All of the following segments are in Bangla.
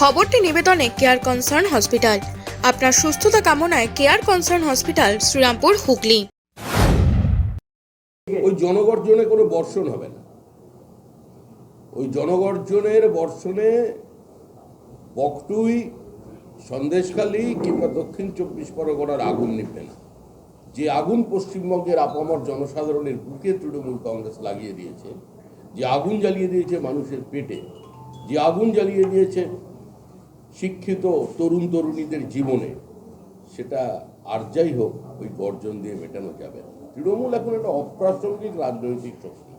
খবরটি নিবেদনে কেয়ার কনসার্ন হসপিটাল আপনার সুস্থতা কামনায় Care Concern Hospital Serampore, Hooghly. ওই জনগর্জনে কোনো বর্ষণ হবে না। ওই জনগর্জনের বর্ষণে বকটুই, সন্দেশখালী কিংবা দক্ষিণ চব্বিশ পরগনার আগুন নিভবে না। যে আগুন পশ্চিমবঙ্গের আপামর জনসাধারণের বুকে তৃণমূল কংগ্রেস লাগিয়ে দিয়েছে, যে আগুন জ্বালিয়ে দিয়েছে মানুষের পেটে, যে আগুন জ্বালিয়ে দিয়েছে শিক্ষিত তরুণ তরুণীদের জীবনে সেটা আর যাই হোক, ওই গর্জন দিয়ে মেটানো যাবে। তৃণমূল এখন একটা অপ্রাসঙ্গিক রাজনৈতিক শক্তি।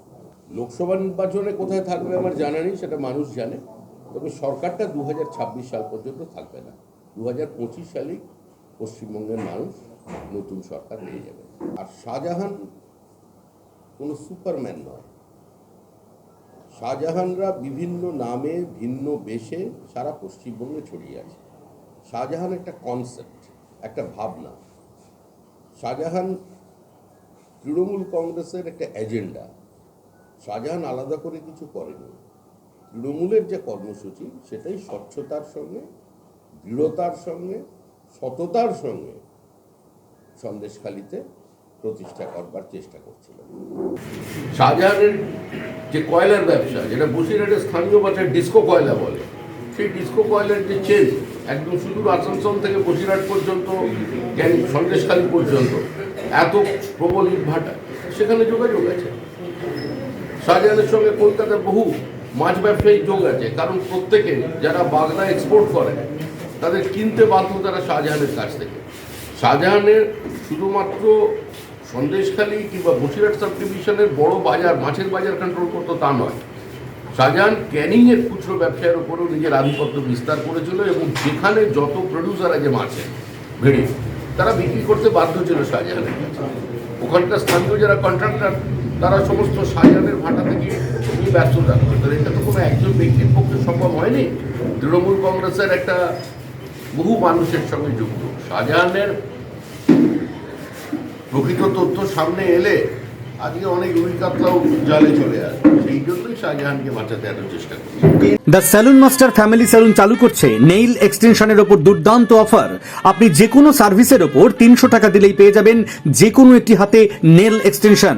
লোকসভা নির্বাচনে কোথায় থাকবে আমার জানা নেই, সেটা মানুষ জানে। তবে সরকারটা দু হাজার ছাব্বিশ সাল পর্যন্ত থাকবে না। দু হাজার পঁচিশ সালেই পশ্চিমবঙ্গের মানুষ নতুন সরকার নিয়ে যাবে। আর শাহজাহান কোনো সুপারম্যান নয়। শাহজাহানরা বিভিন্ন নামে, ভিন্ন বেশে সারা পশ্চিমবঙ্গে ছড়িয়ে আছে। শাহজাহান একটা কনসেপ্ট একটা ভাবনা। শাহজাহান তৃণমূল কংগ্রেসের একটা এজেন্ডা শাহজাহান আলাদা করে কিছু করেনি। তৃণমূলের যে কর্মসূচি, সেটাই স্বচ্ছতার সঙ্গে, দৃঢ়তার সঙ্গে, সততার সঙ্গে সন্দেশখালিতে প্রতিষ্ঠা করবার চেষ্টা করছিল শাহজাহানের যে কয়লার ব্যবসা, যেটা বসিরহাটের স্থানীয় ভাষায় ডিস্কো কয়লা বলে, সেই ডিস্কো কয়লার যে চেন একদম শুধু আসানসোল থেকে বসিরহাট পর্যন্ত জ্ঞান সন্দেশখালী পর্যন্ত, এত প্রবল ইটভাটা, সেখানে যোগাযোগ আছে। শাহজাহানের সঙ্গে কলকাতার বহু মাছ ব্যবসায়ী যোগ আছে, কারণ প্রত্যেকে যারা বাগদা এক্সপোর্ট করে, তাদের কিনতে বাধ্য তারা শাহজাহানের কাছ থেকে। শাহজাহানের শুধুমাত্র সন্দেশখালী কিংবা বসিরহাট সাব ডিভিশনের বড় বাজার, মাছের বাজার কন্ট্রোল করতো তা নয়। শাহজাহান ক্যানিংয়ের খুচরো ব্যবসায়ের উপরেও নিজের আধিপত্য বিস্তার করেছিল এবং যেখানে যত প্রডিউসার আছে মাছের ভেড়ে, তারা বিক্রি করতে বাধ্য ছিল শাহজাহানের। ওখানকার স্থানীয় যারা কন্ট্রাক্টর তারা সমস্ত শাহজাহানের ভাটা থেকে নিয়ে ব্যস্ত থাকতো। তো এটা তো কোনো একজন ব্যক্তির পক্ষে সম্ভব হয়নি। তৃণমূল কংগ্রেসের একটা বহু মানুষের সঙ্গে যুক্ত। শাহজাহানের প্রকৃত তথ্য সামনে এলে দ্য স্যালুন মাস্টার ফ্যামিলি চালু করছে। নেইল এক্সটেনশনের দুর্দান্ত অফার আপনি যে কোনো সার্ভিসের ওপর তিনশো টাকা দিলেই পেয়ে যাবেন যে কোনো একটি হাতে নেল এক্সটেনশন